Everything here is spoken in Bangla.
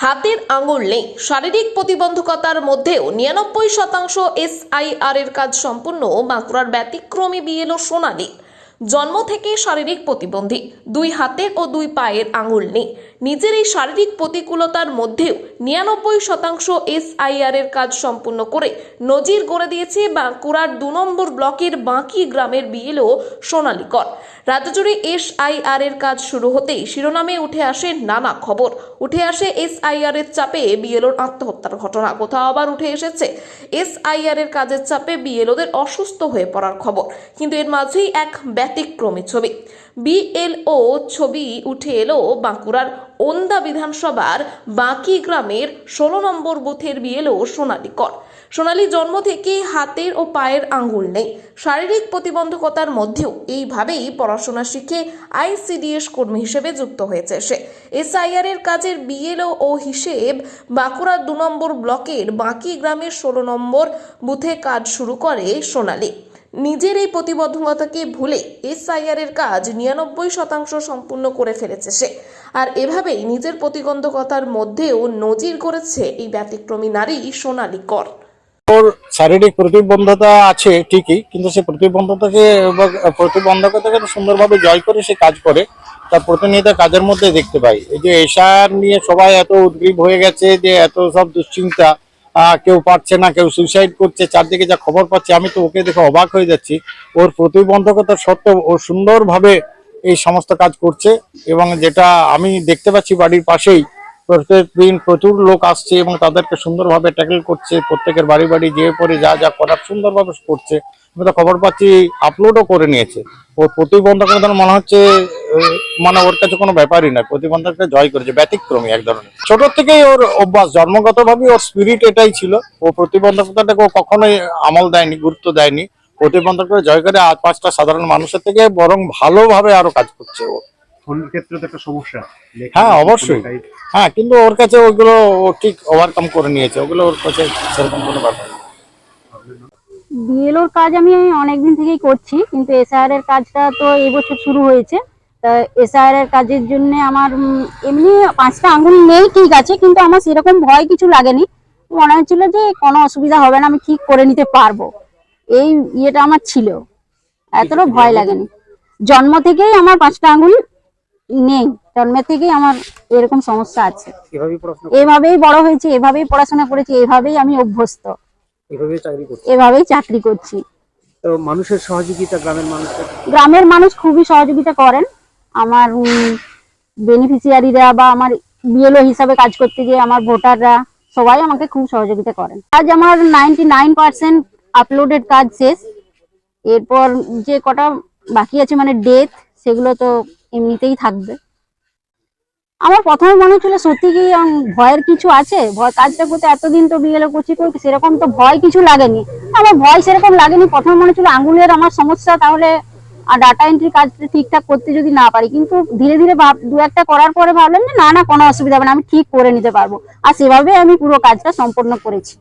হাতের আঙুল নেই। শারীরিক প্রতিবন্ধকতার মধ্যেও নিরানব্বই শতাংশ এসআইআর এর কাজ সম্পূর্ণ বাঁকুড়ার ব্যতিক্রমী বিএলও সোনালী। জন্ম থেকে শারীরিক প্রতিবন্ধী। দুই হাতের ও দুই পায়ের আঙুল নেই। নিজের এই শারীরিক প্রতিকূলতার মধ্যেও নিরানব্বই শতাংশ এসআইআর এর কাজ সম্পূর্ণ করে নজির গড়ে দিয়েছে বাঁকুড়ার দু নম্বর ব্লকের বাঁকি গ্রামের বিএলও সোনালী কর রাজ্যজুড়ে এসআইআর এর কাজ শুরু হতেই শিরোনামে উঠে আসে নানা খবর। উঠে আসে এসআইআর এর চাপে বিএলওর আত্মহত্যার ঘটনা। কোথাও আবার উঠে এসেছে এসআইআর এর কাজের চাপে বিএলওদের অসুস্থ হয়ে পড়ার খবর। কিন্তু এর মাঝেই এক ব্যতিক্রমী ছবি। বিএলও ছবি উঠে এলো বাঁকুড়ার ওন্দা বিধানসভার বাঁকি গ্রামের ষোলো নম্বর বুথের বিএলও সোনালী কর সোনালী জন্ম থেকে হাতের ও পায়ের আঙ্গুল নেই। শারীরিক প্রতিবন্ধকতার মধ্যেও এইভাবেই পড়াশোনা শিখে আইসিডিএস কর্মী হিসেবে যুক্ত হয়েছে সে। এসআইআর এর কাজের বিএলও ও হিসেব বাঁকুড়া দু নম্বর ব্লকের বাঁকি গ্রামের ষোলো নম্বর বুথে কাজ শুরু করে সোনালী। নিজের এই প্রতিবদ্ধকতাকে ভুলে এসআইআর এর কাজ নিরানব্বই শতাংশ সম্পূর্ণ করে ফেলেছে সে। আর এভাবেই নিজের প্রতিবন্ধকতার মধ্যেও নজির করেছে এই ব্যতিক্রমী নারী সোনালী কর। ওর শারীরিক প্রতিবন্ধতা আছে ঠিকই, কিন্তু সে প্রতিবন্ধতাকে প্রতিবন্ধকতাকে সুন্দরভাবে জয় করে সে কাজ করে, তার প্রতিনিয়ত কাজের মধ্যে দেখতে পাই। এই যে এশার নিয়ে সবাই এত উদ্গ্রীব হয়ে গেছে যে এত সব দুশ্চিন্তা কেউ পারছে না, কেউ সুইসাইড করছে, চারদিকে যা খবর পাচ্ছে, আমি তো ওকে দেখে অবাক হয়ে যাচ্ছি। ওর প্রতিবন্ধকতা সত্ত্বেও ও সুন্দরভাবে এই সমস্ত কাজ করছে এবং যেটা আমি দেখতে পাচ্ছি বাড়ির পাশেই প্রত্যেক দিন প্রচুর লোক আসছে এবং তাদেরকে সুন্দরভাবে ট্যাকেল করছে, প্রত্যেকের বাড়ি বাড়ি যেয়ে পরে যা যা করার সুন্দরভাবে করছে। আমি তো খবর পাচ্ছি আপলোডও করে নিয়েছে। ওর প্রতিবন্ধকতা মনে হচ্ছে মানে ওর কাছে কোনো ব্যাপারই নয় প্রতিবন্ধকতা জয় করেছে, ব্যতিক্রমী এক ধরনের। ছোট থেকেই ওর অভ্যাস জন্মগতভাবে ওর স্পিরিট এটাই ছিল। ও প্রতিবন্ধকতাটাকে ও কখনোই আমল দেয়নি, গুরুত্ব দেয়নি। প্রতিবন্ধকতা জয় করে আজ পাঁচটা সাধারণ মানুষের থেকে বরং ভালোভাবে আরও কাজ করছে ও। ফোনের ক্ষেত্রে তো একটা সমস্যা। হ্যাঁ, অবশ্যই। হ্যাঁ কিন্তু ওর কাছে ওগুলো ও ঠিক ওভারকাম করে নিয়েছে। ওগুলো ওর কাছে সেরকম কোনো ব্যাপার না। বিএলওর কাজ আমি অনেকদিন থেকেই করছি কিন্তু এর কাজটা তো এই বছর শুরু হয়েছে। তা এসআইআর এর কাজের জন্য আমার এমনি পাঁচটা আঙ্গুল নেই ঠিক আছে কিন্তু আমার সেরকম ভয় কিছু লাগেনি। মনে হচ্ছিল যে কোনো অসুবিধা হবে না আমি ঠিক করে নিতে পারব। এই ইয়েটা আমার ছিল। এতটা ভয় লাগেনি। জন্ম থেকেই আমার পাঁচটা আঙ্গুল নেই। জন্মের থেকেই আমার এরকম সমস্যা আছে। এভাবেই বড় হয়েছে এভাবেই পড়াশোনা করেছি এভাবেই আমি অভ্যস্ত। এভাবেই চাকরি করছে। মানুষের সহযোগিতা গ্রামের মানুষের গ্রামের মানুষ খুবই সহযোগিতা করেন। আমার বেনিফিশিয়ারিরা বা আমার বিএলও হিসাবে কাজ করতে গিয়ে আমার ভোটাররা সবাই আমাকে খুব সহযোগিতা করেন। আজ আমার নাইনটি নাইন পার্সেন্ট আপলোডেড কাজ শেষ। এরপর যে কটা বাকি আছে মানে ডেথ সেগুলো তো এমনিতেই থাকবে। আমার প্রথমে মনে হচ্ছিল, সত্যি কি ভয়ের কিছু আছে? ভয় কাজটা করতে এতদিন তো বিএলও করছি তো সেরকম তো ভয় কিছু লাগেনি। আমার ভয় সেরকম লাগেনি, প্রথমে মনে হচ্ছিল আঙ্গুলের আমার সমস্যা, তাহলে আর ডাটা এন্ট্রি কাজটা ঠিকঠাক করতে যদি না পারি। কিন্তু ধীরে ধীরে ভাব, দু একটা করার পরে ভাবলাম যে, না না, কোনো অসুবিধা হবে না, আমি ঠিক করে নিতে পারব। আর সেভাবে আমি পুরো কাজটা সম্পন্ন করেছি।